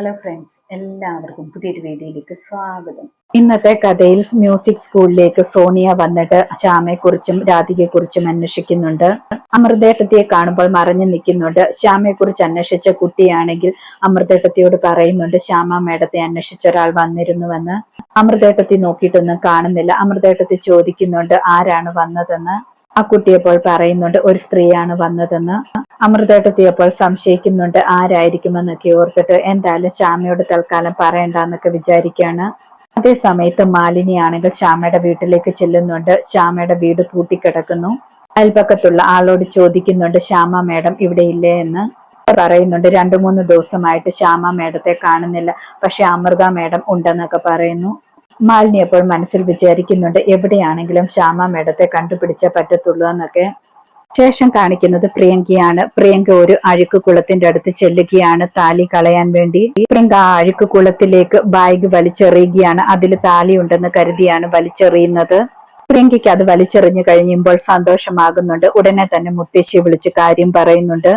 Hello friends എല്ലാവർക്കും പുതിയൊരു വീഡിയോയിലേക്ക് സ്വാഗതം. ഇന്നത്തെ കഥയിൽ മ്യൂസിക് സ്കൂളിലേക്ക് സോണിയ വന്നിട്ട് ശ്യാമയെക്കുറിച്ചും രാധികയെക്കുറിച്ചും അന്വേഷിക്കുന്നുണ്ട്. അമൃതേട്ടത്തിയെ കാണുമ്പോൾ മറഞ്ഞു നിൽക്കുന്നുണ്ട്. ശ്യാമയെക്കുറിച്ച് അന്വേഷിച്ച കുട്ടിയാണെങ്കിൽ അമൃതേട്ടത്തിയോട് പറയുന്നുണ്ട് ശ്യാമ മേടത്തെ അന്വേഷിച്ച ഒരാൾ വന്നിരുന്നുവെന്ന്. അമൃതേട്ടത്തി നോക്കിയിട്ടൊന്നും കാണുന്നില്ല. അമൃതേട്ടത്തി ചോദിക്കുന്നുണ്ട് ആരാണ് വന്നതെന്ന്? ആ കുട്ടിയപ്പോൾ പറയുന്നുണ്ട് ഒരു സ്ത്രീയാണ് വന്നതെന്ന്. അമൃതേട്ടത്തിയപ്പോൾ സംശയിക്കുന്നുണ്ട് ആരായിരിക്കുമെന്നൊക്കെ ഓർത്തിട്ട് എന്തായാലും ശ്യാമയോട് തൽക്കാലം പറയണ്ടെന്നൊക്കെ വിചാരിക്കുകയാണ് അതേ സമയത്ത് മാലിനി ആണെങ്കിൽ ശ്യാമയുടെ വീട്ടിലേക്ക് ചെല്ലുന്നുണ്ട്. ശ്യാമയുടെ വീട് പൂട്ടിക്കിടക്കുന്നു. അയൽപക്കത്തുള്ള ആളോട് ചോദിക്കുന്നുണ്ട് ശ്യാമ മേഡം ഇവിടെ ഇല്ലേ? എന്ന്. പറയുന്നുണ്ട് രണ്ടു മൂന്ന് ദിവസമായിട്ട് ശ്യാമ മേഡത്തെ കാണുന്നില്ല. പക്ഷെ അമൃത മേഡം ഉണ്ടെന്നൊക്കെ പറയുന്നു. മാലിനി അപ്പോൾ മനസ്സിൽ വിചാരിക്കുന്നുണ്ട് എവിടെയാണെങ്കിലും ശ്യാമ മേഡത്തെ കണ്ടുപിടിച്ചേ പറ്റത്തുള്ളൂ എന്നൊക്കെ. ശേഷം കാണിക്കുന്നത് പ്രിയങ്കയാണ്. പ്രിയങ്ക ഒരു അഴുക്ക് കുളത്തിന്റെ അടുത്ത് ചെല്ലുകയാണ്. താലി കളയാൻ വേണ്ടി. പ്രിയങ്ക ആ അഴുക്ക് കുളത്തിലേക്ക് ബാഗ് വലിച്ചെറിയുകയാണ്. അതിൽ താലി ഉണ്ടെന്ന് കരുതിയാണ് വലിച്ചെറിയുന്നത്. പ്രിയങ്കയ്ക്ക് അത് വലിച്ചെറിഞ്ഞു കഴിയുമ്പോൾ സന്തോഷമാകുന്നുണ്ട്. ഉടനെ തന്നെ മുത്തശ്ശി വിളിച്ച് കാര്യം പറയുന്നുണ്ട്.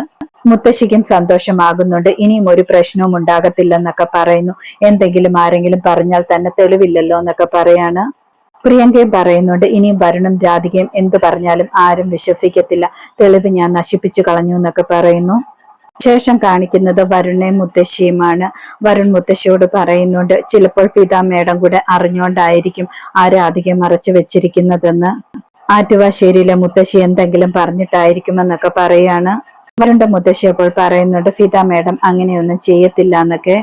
മുത്തശ്ശിക്കും സന്തോഷമാകുന്നുണ്ട്. ഇനിയും ഒരു പ്രശ്നവും ഉണ്ടാകത്തില്ലെന്നൊക്കെ പറയുന്നു. എന്തെങ്കിലും ആരെങ്കിലും പറഞ്ഞാൽ തന്നെ തെളിവില്ലല്ലോ എന്നൊക്കെ പറയാണ്. പ്രിയങ്കയും പറയുന്നുണ്ട് ഇനിയും വരുണും രാധികയും എന്തു പറഞ്ഞാലും ആരും വിശ്വസിക്കത്തില്ല. തെളിവ് ഞാൻ നശിപ്പിച്ചു കളഞ്ഞു എന്നൊക്കെ പറയുന്നു. ശേഷം കാണിക്കുന്നത് വരുണെ മുത്തശ്ശിയുമാണ്. വരുൺ മുത്തശ്ശിയോട് പറയുന്നുണ്ട് ചിലപ്പോൾ ഫിത മേഡം കൂടെ അറിഞ്ഞുകൊണ്ടായിരിക്കും ആ രാധിക മറച്ചു വെച്ചിരിക്കുന്നതെന്ന്. ആറ്റുവാശ്ശേരിയിലെ മുത്തശ്ശി എന്തെങ്കിലും പറഞ്ഞിട്ടായിരിക്കുമെന്നൊക്കെ പറയാണ്. വരുണ്ട മുത്തശ്ശി അപ്പോൾ പറയുന്നുണ്ട് ഫിത മേഡം അങ്ങനെയൊന്നും ചെയ്യത്തില്ല എന്നൊക്കെ.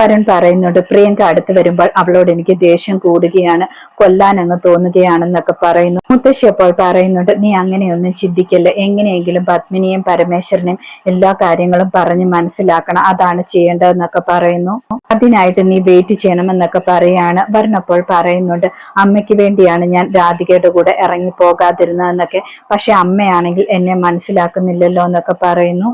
വരുൺ പറയുന്നുണ്ട് പ്രിയങ്ക അടുത്ത് വരുമ്പോൾ അവളോട് എനിക്ക് ദേഷ്യം കൂടുകയാണ് കൊല്ലാൻ അങ്ങ് തോന്നുകയാണെന്നൊക്കെ പറയുന്നു. മുത്തശ്ശി അപ്പോൾ പറയുന്നുണ്ട് നീ അങ്ങനെയൊന്നും ചിന്തിക്കല്ല. എങ്ങനെയെങ്കിലും പത്മിനിയും പരമേശ്വരനെയും എല്ലാ കാര്യങ്ങളും പറഞ്ഞ് മനസ്സിലാക്കണം. അതാണ് ചെയ്യേണ്ടതെന്നൊക്കെ പറയുന്നു. അതിനായിട്ട് നീ വെയിറ്റ് ചെയ്യണമെന്നൊക്കെ പറയാണ്. വരുൺ അപ്പോൾ പറയുന്നുണ്ട് അമ്മയ്ക്ക് വേണ്ടിയാണ് ഞാൻ രാധികയുടെ കൂടെ ഇറങ്ങി പോകാതിരുന്നതെന്നൊക്കെ പക്ഷെ അമ്മയാണെങ്കിൽ എന്നെ മനസ്സിലാക്കുന്നില്ലല്ലോ എന്നൊക്കെ പറയുന്നു.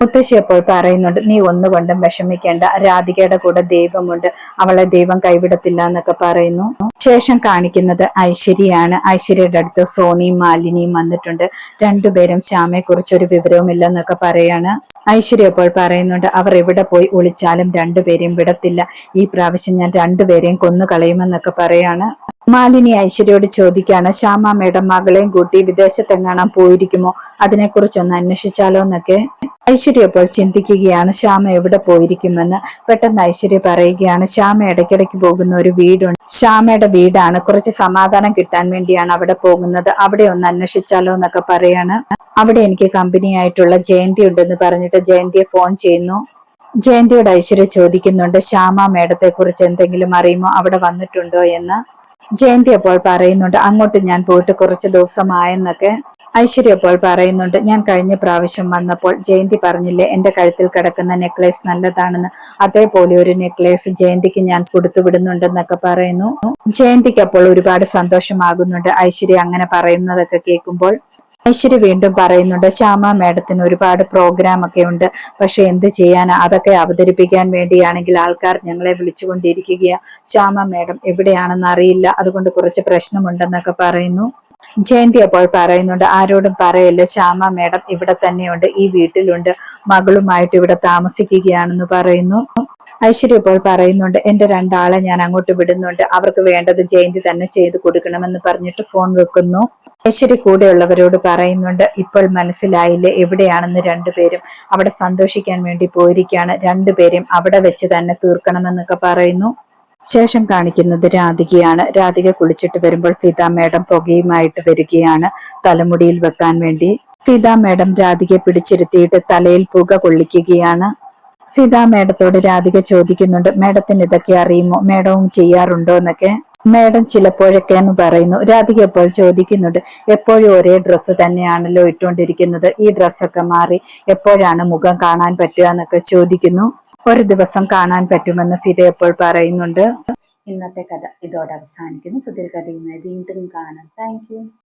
മുത്തശ്ശി അപ്പോൾ പറയുന്നുണ്ട് നീ ഒന്നുകൊണ്ടും വിഷമിക്കേണ്ട. രാധികയുടെ കൂടെ ദൈവമുണ്ട്. അവളെ ദൈവം കൈവിടത്തില്ല എന്നൊക്കെ പറയുന്നു. ശേഷം കാണിക്കുന്നത് ഐശ്വര്യയാണ്. ഐശ്വര്യയുടെ അടുത്ത് സോണിയും മാലിനിയും വന്നിട്ടുണ്ട്. രണ്ടുപേരും ശ്യാമയെ കുറിച്ച് ഒരു വിവരവുമില്ലെന്നൊക്കെ പറയാണ്. ഐശ്വര്യ അപ്പോൾ പറയുന്നുണ്ട് അവർ എവിടെ പോയി ഒളിച്ചാലും രണ്ടുപേരെയും വിടത്തില്ല. ഈ പ്രാവശ്യം ഞാൻ രണ്ടുപേരെയും കൊന്നു കളയുമെന്നൊക്കെ പറയാണ്. മാലിനി ഐശ്വര്യയോട് ചോദിക്കാണ് ശ്യാമ മേഡം മകളെയും കൂട്ടി വിദേശത്തെങ്ങാണം പോയിരിക്കുമോ? അതിനെക്കുറിച്ചൊന്ന് അന്വേഷിച്ചാലോ എന്നൊക്കെ. ഐശ്വര്യ ഇപ്പോൾ ചിന്തിക്കുകയാണ് ശ്യാമ എവിടെ പോയിരിക്കുമെന്ന്. പെട്ടെന്ന് ഐശ്വര്യ പറയുകയാണ് ശ്യാമ ഇടയ്ക്കിടയ്ക്ക് പോകുന്ന ഒരു വീടുണ്ട്. ശ്യാമയുടെ വീടാണ്. കുറച്ച് സമാധാനം കിട്ടാൻ വേണ്ടിയാണ് അവിടെ പോകുന്നത്. അവിടെ ഒന്ന് അന്വേഷിച്ചാലോ എന്നൊക്കെ പറയാണ്. അവിടെ എനിക്ക് കമ്പനി ആയിട്ടുള്ള ജയന്തി ഉണ്ടെന്ന് പറഞ്ഞിട്ട് ജയന്തിയെ ഫോൺ ചെയ്യുന്നു. ജയന്തിയോട് ഐശ്വര്യ ചോദിക്കുന്നുണ്ട് ശ്യാമ മേഡത്തെ കുറിച്ച് എന്തെങ്കിലും അറിയുമോ? അവിടെ വന്നിട്ടുണ്ടോ? എന്ന്. ജയന്തി അപ്പോൾ പറയുന്നുണ്ട് അങ്ങോട്ട് ഞാൻ പോയിട്ട് കുറച്ച് ദിവസമായെന്നൊക്കെ ഐശ്വര്യ അപ്പോൾ പറയുന്നുണ്ട്. ഞാൻ കഴിഞ്ഞ പ്രാവശ്യം വന്നപ്പോൾ ജയന്തി പറഞ്ഞില്ലേ എന്റെ കഴുത്തിൽ കിടക്കുന്ന നെക്ലേസ് നല്ലതാണെന്ന്. അതേപോലെ ഒരു നെക്ലേസ് ജയന്തിക്ക് ഞാൻ കൊടുത്തു വിടുന്നുണ്ടെന്നൊക്കെ പറയുന്നു. ജയന്തിക്ക് അപ്പോൾ ഒരുപാട് സന്തോഷമാകുന്നുണ്ട് ഐശ്വര്യ അങ്ങനെ പറയുന്നതൊക്കെ കേൾക്കുമ്പോൾ. ഐശ്വര്യ വീണ്ടും പറയുന്നുണ്ട് ശ്യാമ മേഡത്തിന് ഒരുപാട് പ്രോഗ്രാം ഒക്കെ ഉണ്ട്. പക്ഷെ എന്ത് ചെയ്യാനാ അതൊക്കെ അവതരിപ്പിക്കാൻ വേണ്ടിയാണെങ്കിൽ ആൾക്കാർ ഞങ്ങളെ വിളിച്ചുകൊണ്ടിരിക്കുകയാണ് ശ്യാമ മേഡം എവിടെയാണെന്ന് അറിയില്ല. അതുകൊണ്ട് കുറച്ച് പ്രശ്നമുണ്ടെന്നൊക്കെ പറയുന്നു. ജയന്തി അപ്പോൾ പറയുന്നുണ്ട് ആരോടും പറയല്ല ശ്യാമ മേഡം ഇവിടെ തന്നെയുണ്ട് ഈ വീട്ടിലുണ്ട് മകളുമായിട്ട് ഇവിടെ താമസിക്കുകയാണെന്ന് പറയുന്നു. ഐശ്വര്യ ഇപ്പോൾ പറയുന്നുണ്ട് എന്റെ രണ്ടാളെ ഞാൻ അങ്ങോട്ട് വിടുന്നുണ്ട്. അവർക്ക് വേണ്ടത് ജയന്തി തന്നെ ചെയ്തു കൊടുക്കണമെന്ന് പറഞ്ഞിട്ട് ഫോൺ വെക്കുന്നു. ഐശ്വര്യ കൂടെയുള്ളവരോട് പറയുന്നുണ്ട് ഇപ്പോൾ മനസ്സിലായില്ലേ എവിടെയാണെന്ന് രണ്ടുപേരും അവിടെ സന്തോഷിക്കാൻ വേണ്ടി പോയിരിക്കുകയാണ്. രണ്ടുപേരും അവിടെ വെച്ച് തന്നെ തീർക്കണമെന്നൊക്കെ പറയുന്നു. ശേഷം കാണിക്കുന്നത് രാധികയാണ്. രാധിക കുളിച്ചിട്ട് വരുമ്പോൾ ഫിത മേഡം പുകയുമായിട്ട് വരികയാണ് തലമുടിയിൽ വെക്കാൻ വേണ്ടി. ഫിത മേഡം രാധികയെ പിടിച്ചിരുത്തിയിട്ട് തലയിൽ പുക കൊള്ളിക്കുകയാണ്. ഫിത മേഡത്തോട് രാധിക ചോദിക്കുന്നുണ്ട് മേഡത്തിന് ഇതൊക്കെ അറിയുമോ? മേഡവും ചെയ്യാറുണ്ടോ? എന്നൊക്കെ. മേഡം ചിലപ്പോഴൊക്കെ എന്ന് പറയുന്നു. രാധിക എപ്പോൾ ചോദിക്കുന്നുണ്ട് എപ്പോഴും ഒരേ ഡ്രസ്സ് തന്നെയാണല്ലോ ഇട്ടുകൊണ്ടിരിക്കുന്നത്. ഈ ഡ്രസ്സൊക്കെ മാറി എപ്പോഴാണ് മുഖം കാണാൻ പറ്റുക എന്നൊക്കെ ചോദിക്കുന്നു. ഒരു ദിവസം കാണാൻ പറ്റുമെന്ന് ഫിദ എപ്പോൾ പറയുന്നുണ്ട്. ഇന്നത്തെ കഥ ഇതോടെ അവസാനിക്കുന്നു. പുതിയൊരു കഥയുമായി വീണ്ടും കാണാം. താങ്ക്